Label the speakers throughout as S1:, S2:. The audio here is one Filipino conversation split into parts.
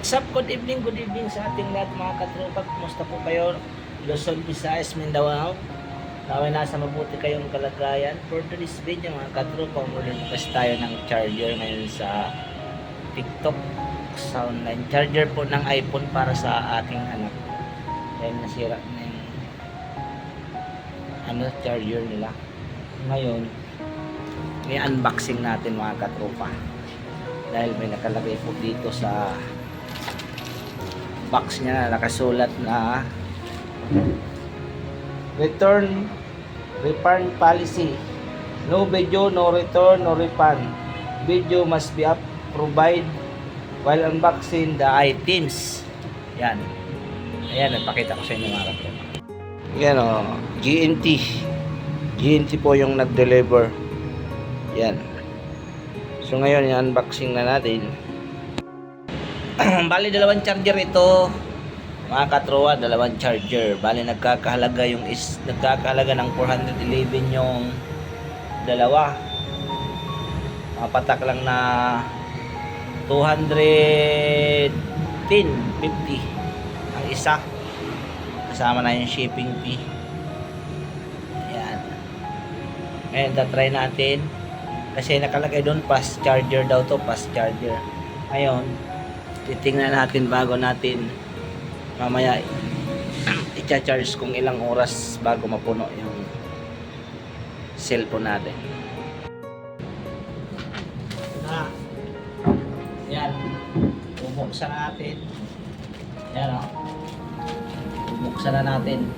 S1: What's up? Good evening, good evening sa ating lahat mga katropa. Kumusta po kayo? Luzon, Visayas, Mindanao. Naway nasa mabuti kayong kalagayan. For today's video mga katropa, mag-request tayo ng charger ngayon sa TikTok sa online. Charger po ng iPhone para sa aking anak. Dahil nasira na yung ano, charger nila. Ngayon, may unboxing natin mga katropa dahil may nakalagay po dito sa box niya na nakasulat na return refund policy. No video no return no refund. Video must be up provide while unboxing the items. Yan. Ayan nagpakita ko sa inyo mga katropa yan o GNT GNT po yung nag-deliver. Yan. So ngayon, i-unboxing na natin. Bali, dalawang charger ito. Mga katrowa, dalawang charger. Bali, nagkakahalaga yung is nagkakahalaga ng 411 yung dalawa. Mapatak lang na 210.50 ang isa. Kasama na yung shipping fee. Ayan. Ngayon, try natin kasi nakalagay doon fast charger daw to fast charger ngayon titingnan natin bago natin mamaya i-charge kung ilang oras bago mapuno yung cellphone natin. Na yan. Bubuksan natin. Yan o bubuksan na natin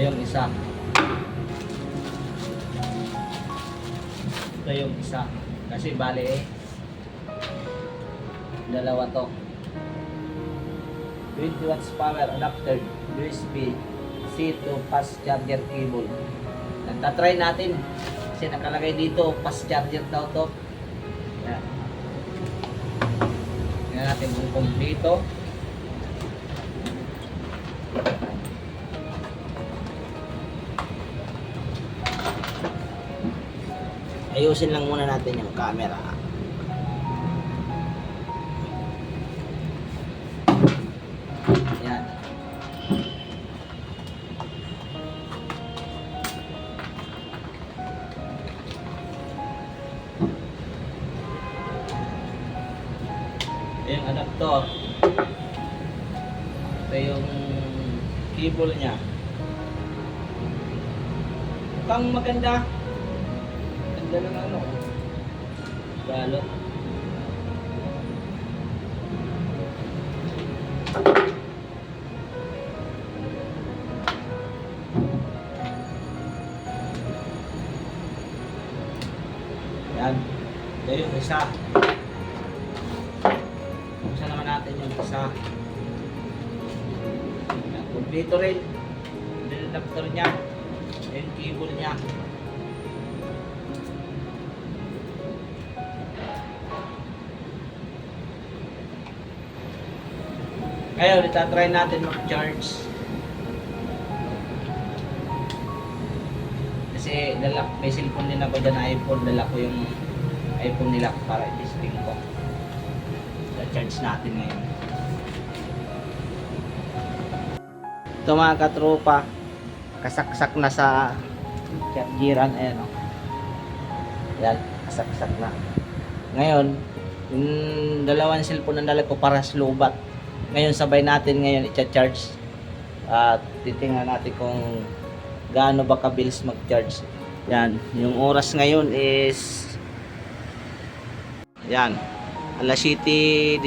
S1: yung isa. Ito yung isa. Kasi bali eh. Dalawa to. 20 watts power adapter USB C to fast charger cable. Nagtatry natin. Kasi nakalagay dito fast charger daw to. Yan. Tingnan natin kung kompleto. Ayusin lang muna natin yung camera. Yan yung adapter ito yung cable niya. Mukhang maganda Ganda ng ano. Balot. Yan. Ito yung isa. Buksan naman natin yung isa. Yan. Kompleto rin. Adapter niya. Yung cable niya. Ngayon, itatry natin mag-charge. Kasi dala, may cellphone din ako dyan iPhone. Dala ko yung iPhone nila para i-testing ko. I-charge natin ngayon. Ito mga katropa, kasaksak na sa chargeran. Ayan o. Yan, kasaksak na. Ngayon, yung dalawang cellphone na dala ko para slobat ngayon sabay natin ngayon i-charge. At titingnan natin kung gaano ba kabilis mag-charge. Yan yung oras ngayon is yan alas 7.18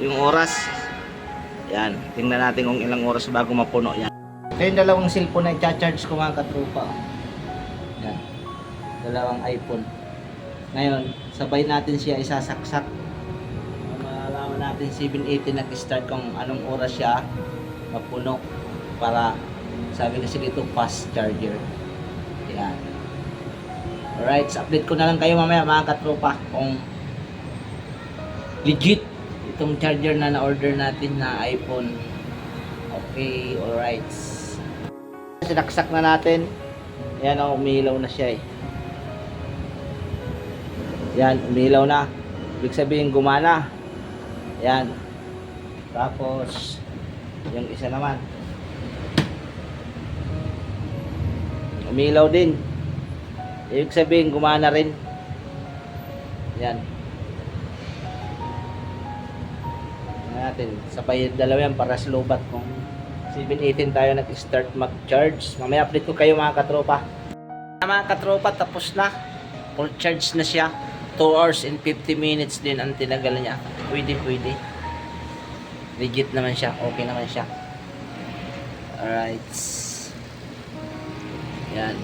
S1: yung oras. Yan tingnan natin kung ilang oras bago mapuno. Yan. Ito yung dalawang cellphone na i-charge ko mga katrupa yan dalawang iPhone. Ngayon sabay natin siya isasaksak natin 780 nag-start kung anong oras siya mapuno para sabi kasi dito fast charger yan Alright, so update ko na lang kayo mamaya mga katropa kung legit itong charger na na-order natin na iPhone. Okay, alright. Sinaksak na natin. Yan o, umilaw na siya eh. Yan, umilaw na. Ibig sabihin gumana. Yan. Tapos, yung isa naman. Umilaw din. Ibig sabihin gumana rin. Yan. Tingnan natin. Sabay dalawa yan para slow bat kung 7.18 tayo nag-start mag-charge. Mamaya update ko kayo mga katropa. Mga katropa, tapos na. Full charge na siya. 2 hours and 50 minutes din ang tinagal niya. Pwede, pwede. Legit naman siya. Okay naman siya. Alright. Yan.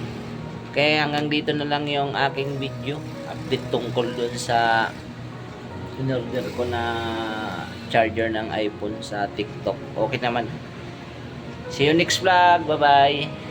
S1: Kaya hanggang dito na lang yung aking video. Update tungkol dun sa in-order ko na charger ng iPhone sa TikTok. Okay naman. See you next vlog. Bye-bye.